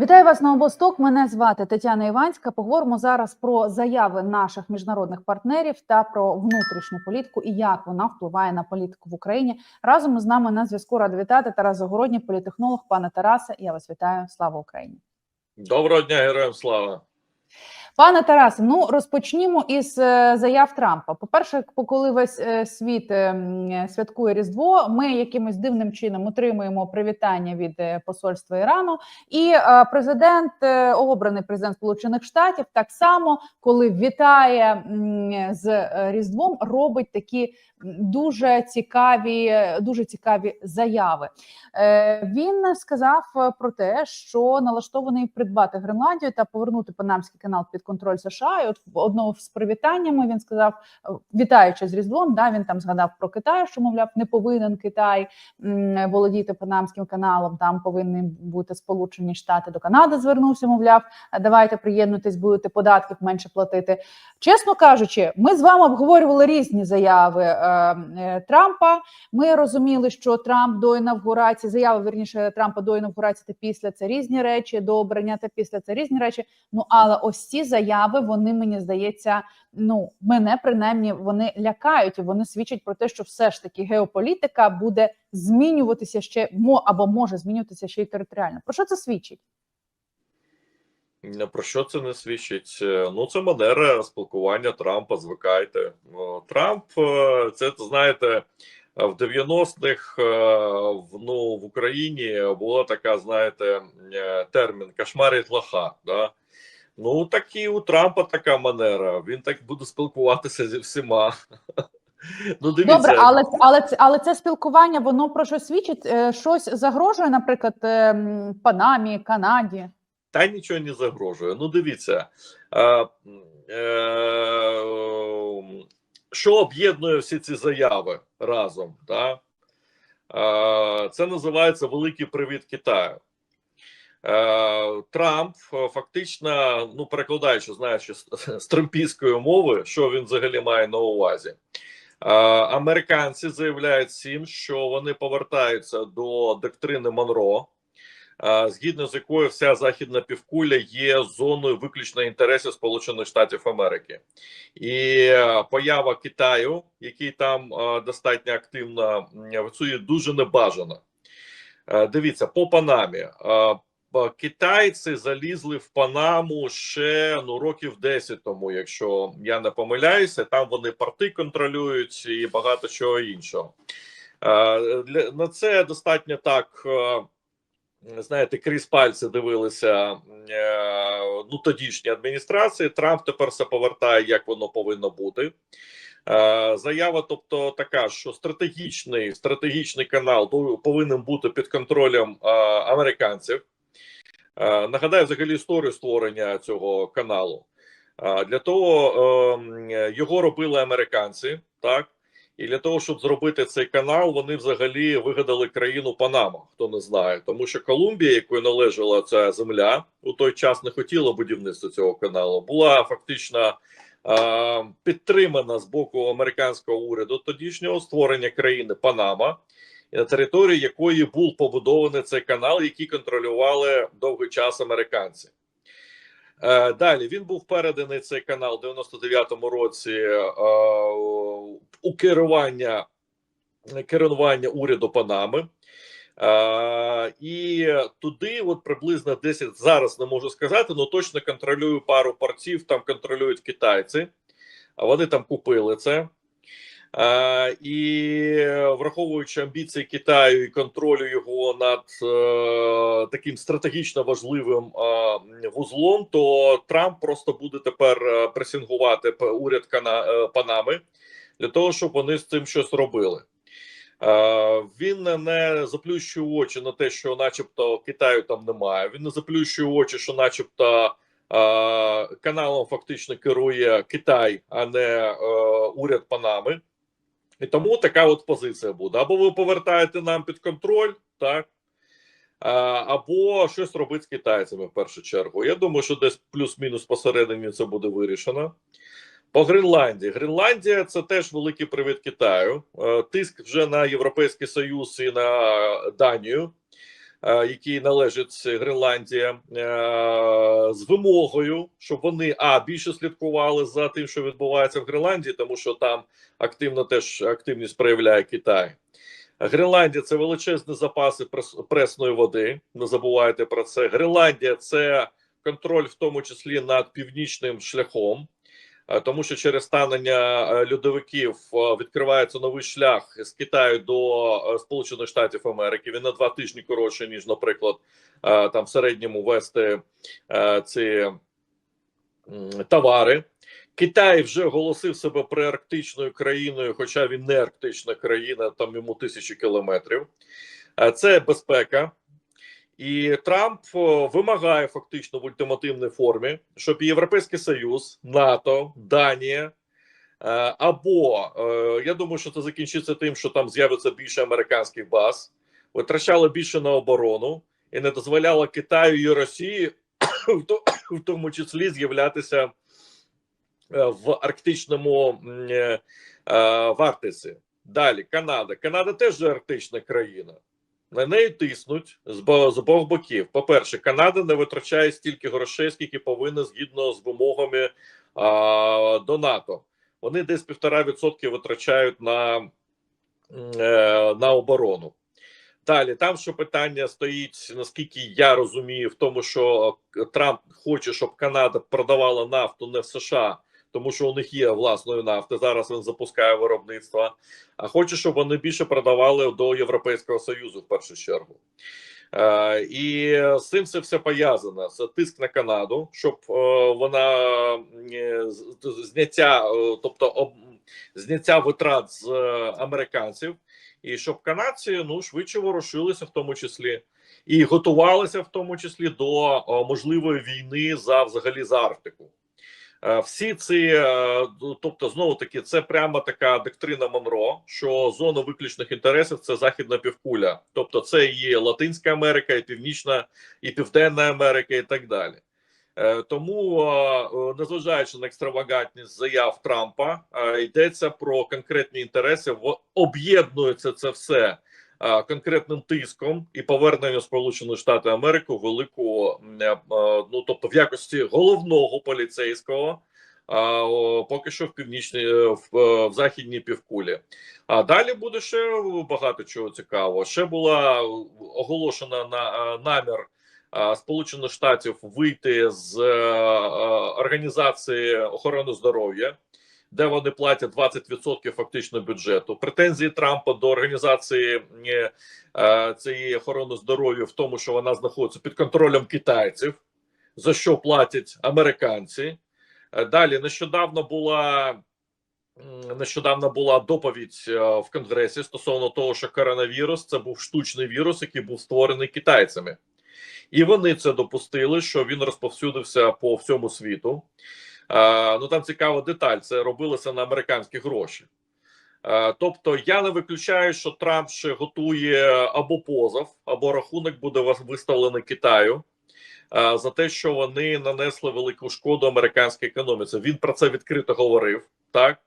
Вітаю вас на обосток. Мене звати Тетяна Іванська. Поговоримо зараз про заяви наших міжнародних партнерів та про внутрішню політику і як вона впливає на політику в Україні. Разом з нами на зв'язку Рад вітати Тарас Загородній, політехнолог. Пане Тараса, я вас вітаю. Слава Україні! Доброго дня, героям слава. Пане Тарасе, ну розпочнімо із е, заяв Трампа. По перше, коли весь е, світ е, святкує Різдво, ми якимось дивним чином отримуємо привітання від посольства Ірану. І президент, обраний президент Сполучених Штатів, так само, коли вітає з Різдвом, робить такі дуже цікаві, дуже цікаві заяви. Е, Він сказав про те, що налаштований придбати Гренландію та повернути Панамський канал під контроль США. І от одного з привітаннями він сказав, е, вітаючи з Різдвом, да він там згадав про Китай, що мовляв, не повинен Китай володіти Панамським каналом. Там повинні бути Сполучені Штати до Канади. Звернувся, мовляв, давайте приєднуйтесь, будете податків менше платити. Чесно кажучи, ми з вами обговорювали різні заяви е, Трампа. Ми розуміли, що Трамп до інавгурації, заяви верніше Трампа до інавгурації та після це різні речі, до обрання та після це різні речі. Ну але ось ці заяви вони мені здається, ну мене принаймні вони лякають і вони свідчать про те, що все ж таки геополітика буде змінюватися ще або може змінюватися ще й територіально. Про що це свідчить? Про що це не свідчить? Е, Ну, це манера спілкування Трампа. Звикайте. Трамп, е, це знаєте, в 90-х е, ну, в Україні була така, знаєте, термін кошмарить лоха. Да? Ну, так і у Трампа така манера. Він так буде спілкуватися зі всіма. Ну, Добре, але але але це спілкування воно про що свідчить? Щось загрожує, наприклад, Панамі, Канаді. Та нічого не загрожує. Ну, дивіться, е, е, що об'єднує всі ці заяви разом? Да? Е, це називається Великий Привіт Китаю. Е, Трамп е, фактично, ну перекладаючи, знаючи з, з трампійської мови, що він взагалі має на увазі. Е, Американці заявляють всім, що вони повертаються до доктрини Монро, е, згідно з якою вся західна півкуля є зоною виключно інтересів Сполучених Штатів Америки, і е, поява Китаю, який там е, достатньо активно працює, дуже небажана. Е, Дивіться, по Панамі. Китайці залізли в Панаму ще ну років 10 тому, якщо я не помиляюся. Там вони порти контролюють і багато чого іншого. На це достатньо так. Знаєте, крізь пальці дивилися е, ну тодішні адміністрації. Трамп тепер все повертає, як воно повинно бути. Е, Заява, тобто, така, що стратегічний стратегічний канал повинен бути під контролем е, американців. Нагадаю, взагалі історію створення цього каналу. Для того е, його робили американці, так і для того, щоб зробити цей канал, вони взагалі вигадали країну Панама. Хто не знає, тому що Колумбія, якою належала ця земля, у той час не хотіла будівництва цього каналу, була фактично е, підтримана з боку американського уряду тодішнього створення країни Панама, на території якої був побудований цей канал, який контролювали довгий час американці. Е, Далі він був переданий цей канал в 99-му році е, у керування керування уряду Панами. Uh, і туди, от приблизно 10, зараз не можу сказати, але точно контролюю пару портів, там контролюють китайці, а вони там купили це. Е, і враховуючи амбіції Китаю і контролю його над е, таким стратегічно важливим е, вузлом, то Трамп просто буде тепер пресингувати уряд Кана, Панами для того, щоб вони з цим щось робили. Він не заплющує очі на те, що, начебто, Китаю там немає. Він не заплющує очі, що, начебто, каналом фактично керує Китай, а не уряд Панами. І тому така от позиція буде. Або ви повертаєте нам під контроль, так? Або щось робити з китайцями в першу чергу. Я думаю, що десь плюс-мінус посередині це буде вирішено. По Гренландії. Гренландія це теж великий привід Китаю. Е, Тиск вже на Європейський Союз і на Данію. Е, який належить Гренландія, е, з вимогою, щоб вони а більше слідкували за тим, що відбувається в Гренландії, тому що там активно теж активність проявляє Китай. Гренландія це величезні запаси прес- пресної води. Не забувайте про це. Гренландія це контроль, в тому числі над північним шляхом. Е, Тому що через станення е, льодовиків е, відкривається новий шлях з Китаю до Сполучених Штатів Америки. Він на два тижні коротше, ніж, наприклад, там в середньому вести ці товари. Китай вже оголосив себе приарктичною країною, хоча він не арктична країна, там йому тисячі кілометрів. Це безпека. І Трамп вимагає фактично в ультимативній формі, щоб Європейський Союз, НАТО, Данія е, або е, я думаю, що це закінчиться тим, що там з'явиться більше американських баз, витрачали більше на оборону і не дозволяло Китаю і Росії, в тому числі, з'являтися е, в арктичному е, е, в. Далі Канада. Канада теж арктична країна. На неї тиснуть з, бо- з обох боків. По-перше, Канада не витрачає стільки грошей, скільки повинна згідно з вимогами а, до НАТО. Вони десь півтора відсотки витрачають на, е, на оборону. Далі, там що питання стоїть, наскільки я розумію, в тому, що Трамп хоче, щоб Канада продавала нафту не в США, тому що у них є власної нафти. Зараз він запускає виробництво. А хоче, щоб вони більше продавали до Європейського Союзу в першу чергу. Е, і з цим це все пов'язано. Це тиск на Канаду, щоб е, вона е, зняття, тобто об, зняття витрат з американців, і щоб канадці ну швидше ворушилися, в тому числі, і готувалися в тому числі до е, можливої війни за взагалі за Арктику. Е, Всі ці, е, тобто, знову таки, це прямо така доктрина Монро, що зона виключних інтересів це західна півкуля, тобто це і Латинська Америка, і Північна, і Південна Америка, і так далі. Е, Тому, незважаючи на екстравагантність заяв Трампа, йдеться про конкретні інтереси, об'єднується це все конкретним тиском і поверненням Сполучених Штатів Америки велику, е, е, ну тобто в якості головного поліцейського. а, Поки що в північній е, в, е, в західній півкулі. А далі буде ще багато чого цікавого. Ще була оголошена на е, намір е, Сполучених Штатів вийти з е, е, організації охорони здоров'я, де вони платять 20% фактично бюджету. Претензії Трампа до організації е, е, цієї охорони здоров'я в тому, що вона знаходиться під контролем китайців, за що платять американці. Е, Далі нещодавно була. Нещодавно була доповідь в Конгресі стосовно того, що коронавірус це був штучний вірус, який був створений китайцями, і вони це допустили, що він розповсюдився по всьому світу. Е, Ну там цікава деталь: це робилося на американські гроші. Е, Тобто, я не виключаю, що Трамп ще готує або позов, або рахунок буде виставлений Китаю е, за те, що вони нанесли велику шкоду американській економіці. Він про це відкрито говорив так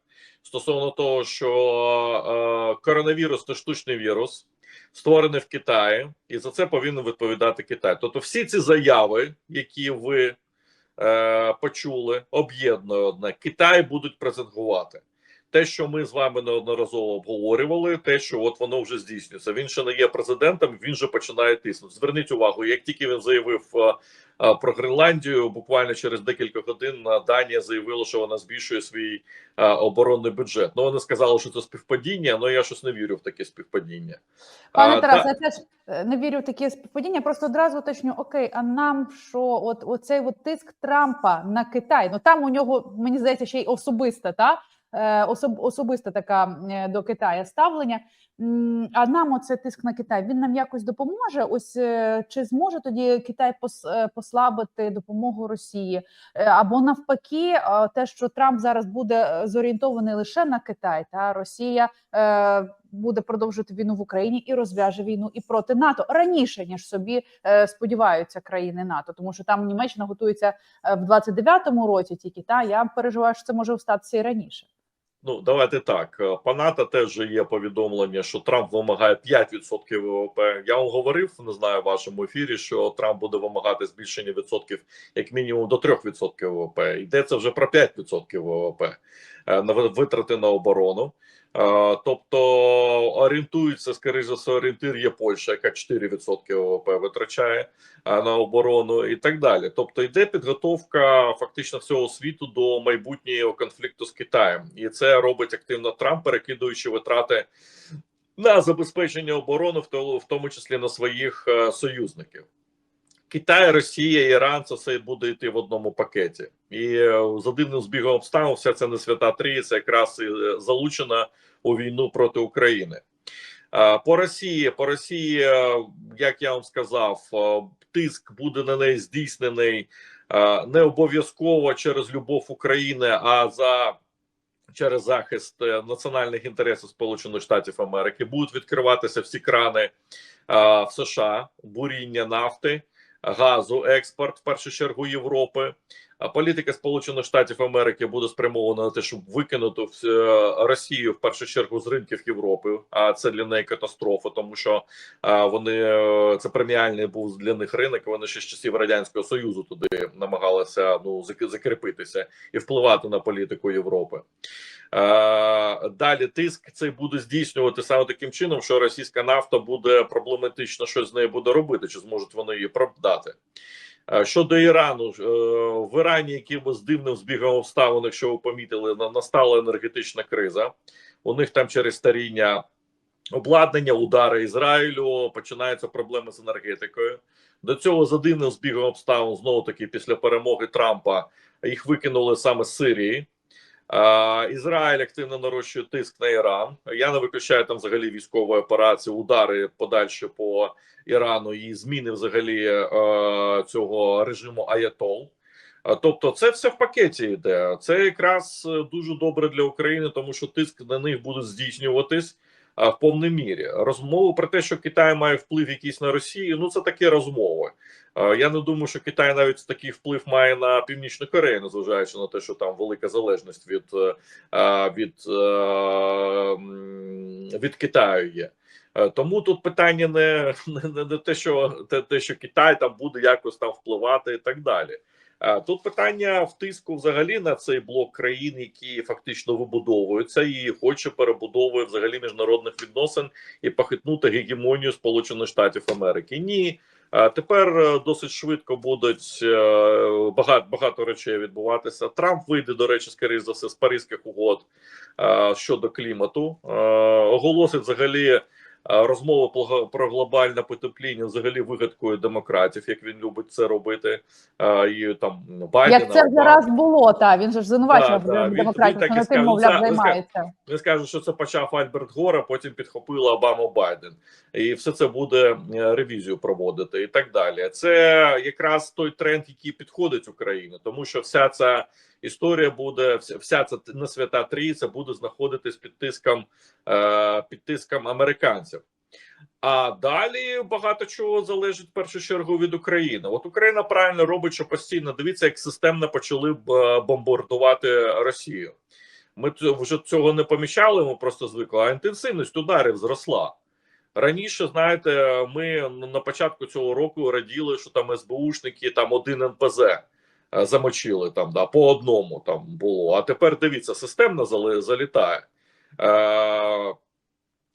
стосовно того, що коронавірус це штучний вірус, створений в Китаї, і за це повинен відповідати Китай. Тобто, всі ці заяви, які ви е, почули, об'єднує одне Китай будуть презентувати. Те, що ми з вами неодноразово обговорювали, те, що от воно вже здійснюється. Він ще не є президентом, він же починає тиснути. Зверніть увагу, як тільки він заявив е, е, про Гренландію, буквально через декілька годин е, Данія заявила, що вона збільшує свій оборонний бюджет. Ну вони сказали, що це співпадіння, але я щось не вірю в таке співпадіння. Пане А, Тарасе, та- я теж не вірю в такі співпадіння. Просто одразу уточню, окей, а нам що, от оцей от тиск Трампа на Китай? Ну там у нього мені здається ще й особиста та особ, особиста така е, до Китаю ставлення. А нам оце тиск на Китай. Він нам якось допоможе. Ось е, чи зможе тоді Китай пос, е, послабити допомогу Росії? Е, Або навпаки, е, те, що Трамп зараз буде е, зорієнтований лише на Китай, та Росія е, буде продовжувати війну в Україні і розв'яже війну і проти НАТО раніше ніж собі е, сподіваються країни НАТО, тому що там Німеччина готується е, в 29-му році. Тільки та я переживаю, що це може статися і раніше. Ну давайте так. Паната теж є повідомлення, що Трамп вимагає 5% ВВП. Я вам говорив, не знаю, в вашому ефірі, що Трамп буде вимагати збільшення відсотків як мінімум до 3% ВВП. Йдеться вже про 5% ВВП е, на витрати на оборону. Е, Тобто орієнтується, скоріше за все, орієнтир є Польща, яка 4% ВВП витрачає на оборону і так далі. Тобто йде підготовка фактично всього світу до майбутнього конфлікту з Китаєм, і це робить активно Трамп, перекидуючи витрати на забезпечення оборони, в тому числі на своїх е, союзників. Китай, Росія, Іран це все буде йти в одному пакеті, і е, за дивним збігом обставин вся ця не свята трійця якраз і е, залучена у війну проти України. По Росії, по Росії, е, як я вам сказав, тиск буде на неї здійснений не обов'язково через любов України, а за через захист національних інтересів Сполучених Штатів Америки. Будуть відкриватися всі крани в США, буріння нафти, газу, експорт в першу чергу Європи. Політика Сполучених Штатів Америки буде спрямована на те, щоб викинути е, Росію в першу чергу з ринків Європи. А це для неї катастрофа, тому що вони е, це преміальний був для них ринок. Вони ще з часів радянського союзу туди намагалися ну зак- закріпитися і впливати на політику Європи. Е, Далі тиск цей буде здійснювати саме таким чином, що російська нафта буде проблематично щось з нею буде робити, чи зможуть вони її продати. Е, Щодо Ірану, е, в Ірані якимось дивним збігом обставин, якщо ви помітили, настала енергетична криза. У них там через старіння обладнання, удари Ізраїлю, починаються проблеми з енергетикою. До цього за дивним збігом обставин знову таки після перемоги Трампа їх викинули саме з Сирії. Ізраїль активно нарощує тиск на Іран. Я не виключаю там взагалі військової операції, удари подальші по Ірану і зміни взагалі е, цього режиму Аятол. Тобто, це все в пакеті йде. Це якраз е, дуже добре для України, тому що тиск на них буде здійснюватись в повній мірі. Розмови про те, що Китай має вплив якийсь на Росію. Ну це такі розмови. Я не думаю, що Китай навіть такий вплив має на північну Корею, незважаючи на те, що там велика залежність від, е, від, е, від Китаю є. Е, Тому тут питання не, не, не те, що те, те, що Китай там буде якось там впливати і так далі. Тут питання в тиску взагалі на цей блок країн, які фактично вибудовуються, і хоче перебудовує взагалі міжнародних відносин і похитнути гегемонію Сполучених Штатів Америки. Ні, тепер е, досить швидко будуть е, багато багато речей відбуватися. Трамп вийде, до речі, скоріш за все з Паризьких угод е, щодо клімату, оголосить взагалі. Розмови про- глобальне потепління взагалі вигадкою демократів, як він любить це робити, і там Байдена, Як це вже раз було, та він же ж звинувачував Да, він- демократів, він так що тим, мовляв, займається. Він скаже, що це почав Альберт Гора, потім підхопила Обама Байден, і все це буде е, ревізію проводити, і так далі. Це якраз той тренд, який підходить Україні, тому що вся ця історія буде вся, ця не свята трійця буде знаходитись під тиском е, під тиском американців. А далі багато чого залежить в першу чергу від України. От Україна правильно робить, що постійно дивіться, як системно почали е, бомбардувати Росію. Ми вже цього не помічали, ми просто звикли, а інтенсивність ударів зросла. Раніше, знаєте, ми на початку цього року раділи, що там СБУшники там один НПЗ замочили там, да, по одному там було. А тепер дивіться, системно залітає. Е,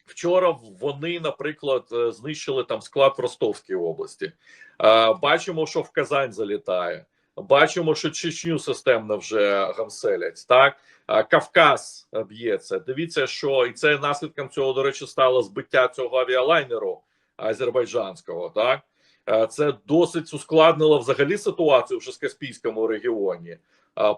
Вчора вони, наприклад, е, знищили там склад в Ростовській області. Е, Бачимо, що в Казань залітає. Бачимо, що Чечню системно вже гамселять. Так Кавказ б'ється. Дивіться, що і це наслідком цього, до речі, стало збиття цього авіалайнеру азербайджанського. Так Е, це досить ускладнило взагалі ситуацію вже з Каспійському регіоні.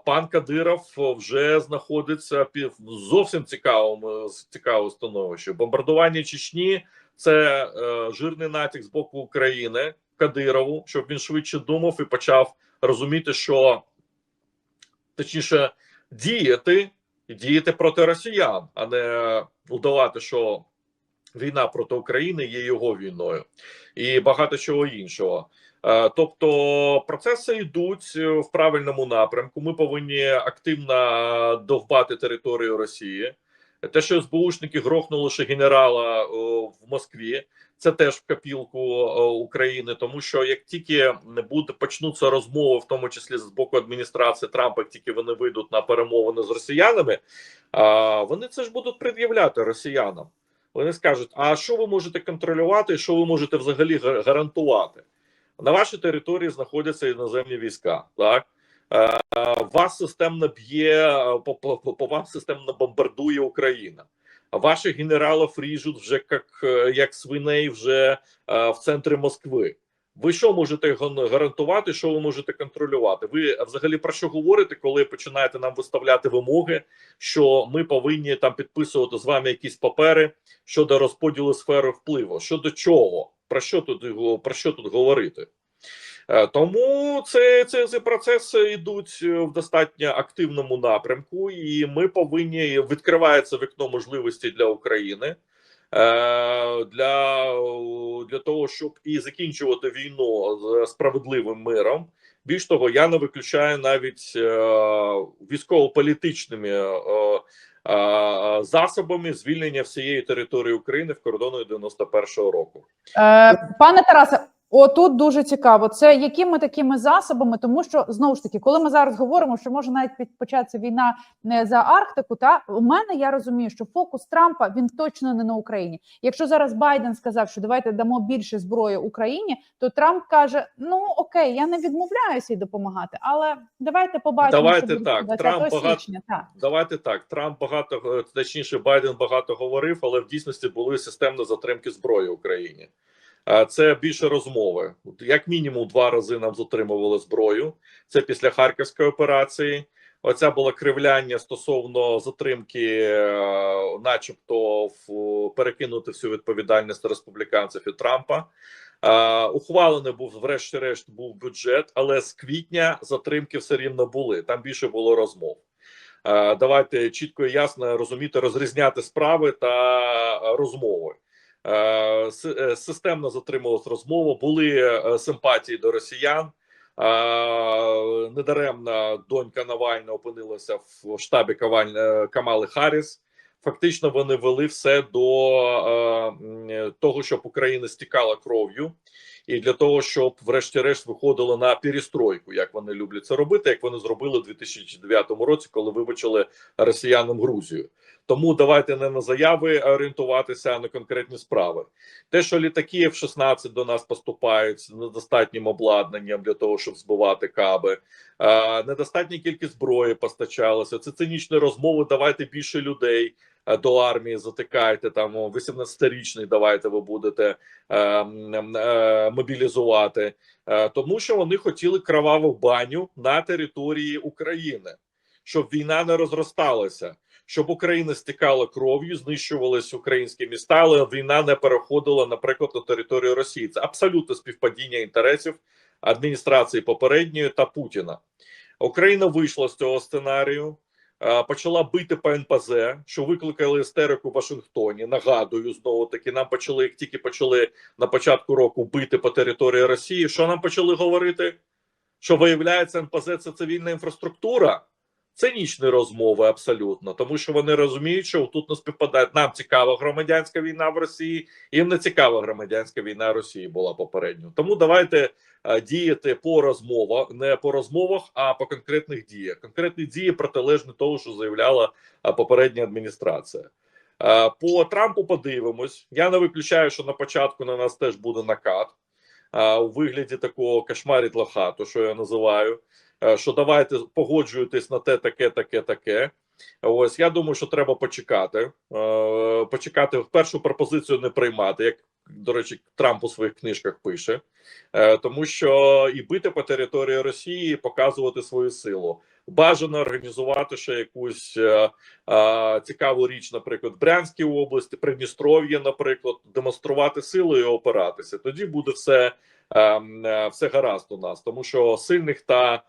Пан Кадиров вже знаходиться під в зовсім цікавому цікавому становищі. Бомбардування Чечні це е, жирний натяк з боку України Кадирову, щоб він швидше думав і почав розуміти, що точніше діяти діяти проти росіян, а не удавати, що війна проти України є його війною, і багато чого іншого. Е, Тобто процеси йдуть е, в правильному напрямку. Ми повинні активно довбати територію Росії. Те, що СБУшники грохнули ще генерала в Москві, це теж в копілку о, України, тому що як тільки не буде почнуться розмови, в тому числі з боку адміністрації Трампа, як тільки вони вийдуть на перемовини з росіянами, вони це ж будуть пред'являти росіянам. Вони скажуть: а що ви можете контролювати, що ви можете взагалі гарантувати? На вашій території знаходяться іноземні війська, так Е, вас системно б'є, е, по, по, по вам системно бомбардує Україна. Ваших генералів ріжуть вже як, е, як свиней вже в центрі Москви. Ви що можете гарантувати, що ви можете контролювати? Ви взагалі про що говорите, коли починаєте нам виставляти вимоги, що ми повинні там підписувати з вами якісь папери щодо розподілу сфери впливу? Щодо чого? Про що тут про що тут говорити? Е, Тому це, це, ці процеси йдуть е, в достатньо активному напрямку, і ми повинні відкривається вікно можливостей для України для, для того, щоб і закінчувати війну з справедливим миром. Більш того, я не виключаю навіть е, військово-політичними е, е, засобами звільнення всієї території України в кордону 91-го року. Е, пане Тарасе, отут дуже цікаво. Це якими такими засобами, тому що знову ж таки, коли ми зараз говоримо, що може навіть початися війна не за Арктику, та у мене я розумію, що фокус Трампа він точно не на Україні. Якщо зараз Байден сказав, що давайте дамо більше зброї Україні, то Трамп каже: Ну окей, я не відмовляюся й допомагати, але давайте побачимо, Давайте що так, Трамп багато- січня. Так. Давайте так. Трамп багато точніше, Байден багато говорив, але в дійсності були системні затримки зброї в Україні. Це більше розмови. Як мінімум, два рази нам затримували зброю. Це після харківської операції. Оця була кривляння стосовно затримки, е, начебто, перекинути всю відповідальність республіканців і Трампа. Ухвалений був, врешті-решт, був бюджет, але з квітня затримки все рівно були. Там більше було розмов. Давайте чітко і ясно розуміти, розрізняти справи та е, розмови. Е, е, Системно затримувалась розмова, були е, симпатії до росіян. Недаремно донька Навальна опинилася в штабі Камали Харріс. Фактично, вони вели все до того, щоб Україна стікала кров'ю, і для того, щоб, врешті-решт, виходило на перестройку, як вони люблять це робити, як вони зробили у 2009 році, коли вибачили росіянам Грузію. Тому давайте не на заяви орієнтуватися, а на конкретні справи. Те, що літаки F-16 до нас поступають з недостатнім обладнанням для того, щоб збивати каби, е, недостатня кількість зброї постачалася. Це цинічні розмови. Давайте більше людей до армії затикайте. Там о, 18-річний давайте ви будете е, е, мобілізувати, е, тому що вони хотіли кроваву баню на території України, щоб війна не розросталася щоб Україна стікала кров'ю, знищувалися українські міста, але війна не переходила, наприклад, на територію Росії. Це абсолютно співпадіння інтересів адміністрації попередньої та Путіна. Україна вийшла з цього сценарію, почала бити по НПЗ, що викликали істерику в Вашингтоні. Нагадую, знову таки нам почали, як тільки почали на початку року бити по території Росії. Що нам почали говорити? Що виявляється, НПЗ це цивільна інфраструктура. Цинічні розмови абсолютно, тому що вони розуміють, що тут не співпадають. Нам цікава громадянська війна в Росії, їм не цікава громадянська війна Росії була попередньо. Тому давайте е, діяти по розмовах, не по розмовах, а по конкретних діях. Конкретні дії протилежні того, що заявляла е, попередня адміністрація. Е, По Трампу подивимось. Я не виключаю, що на початку на нас теж буде накат у вигляді такого кошмарить лохату, що я називаю що давайте погоджуєтесь на те, таке, таке, таке. Ось я думаю, що треба почекати. Е, Почекати першу пропозицію не приймати, як до речі, Трамп у своїх книжках пише, Е, тому що і бити по території Росії, і показувати свою силу. Бажано організувати ще якусь е, е, цікаву річ, наприклад, Брянській області, Придністров'я, наприклад, демонструвати силу і опиратися. Тоді буде все, е, е, все гаразд у нас, тому що сильних та е,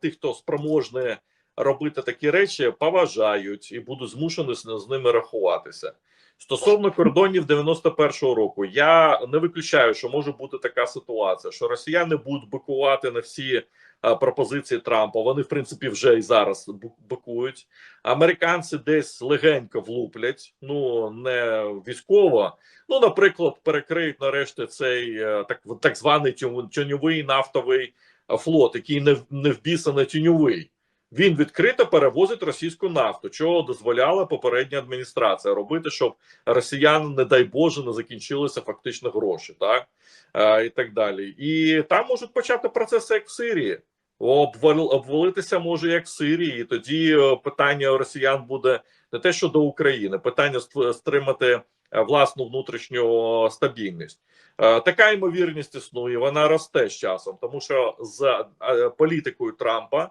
тих, хто спроможний робити такі речі, поважають і будуть змушені з, ними рахуватися. Стосовно кордонів 91-го року, я не виключаю, що може бути така ситуація, що росіяни будуть бикувати на всі е, пропозиції Трампа. Вони, в принципі, вже і зараз бикують. Американці десь легенько влуплять, ну не військово. Ну, наприклад, перекриють нарешті цей е, так, так званий тю- тіньовий нафтовий е, флот, який не, не вбісано тіньовий. Він відкрито перевозить російську нафту, чого дозволяла попередня адміністрація робити, щоб росіян, не дай Боже, не закінчилися фактично гроші, так е, і так далі. І там можуть почати процеси, як в Сирії. Обвал, обвалитися може як в Сирії, і тоді е, питання росіян буде не те, що до України, питання ст- стримати власну внутрішню стабільність. Е, Така ймовірність існує, вона росте з часом, тому що з е, політикою Трампа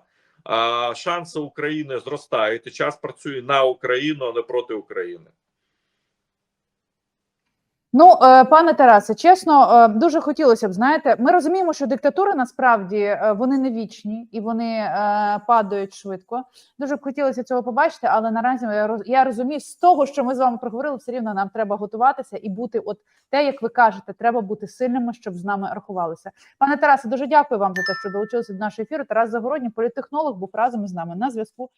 шанси України зростають, і час працює на Україну, а не проти України. Ну, е, пане Тарасе, чесно, е, дуже хотілося б знаєте. Ми розуміємо, що диктатури насправді е, вони не вічні і вони падають швидко. Дуже б хотілося цього побачити, але наразі я роз- я розумію з того, що ми з вами проговорили, все рівно нам треба готуватися і бути, от те, як ви кажете, треба бути сильними, щоб з нами рахувалися. Пане Тарасе, дуже дякую вам за те, що долучилися до нашого ефіру. Тарас Загородній, політтехнолог, був разом із нами на зв'язку.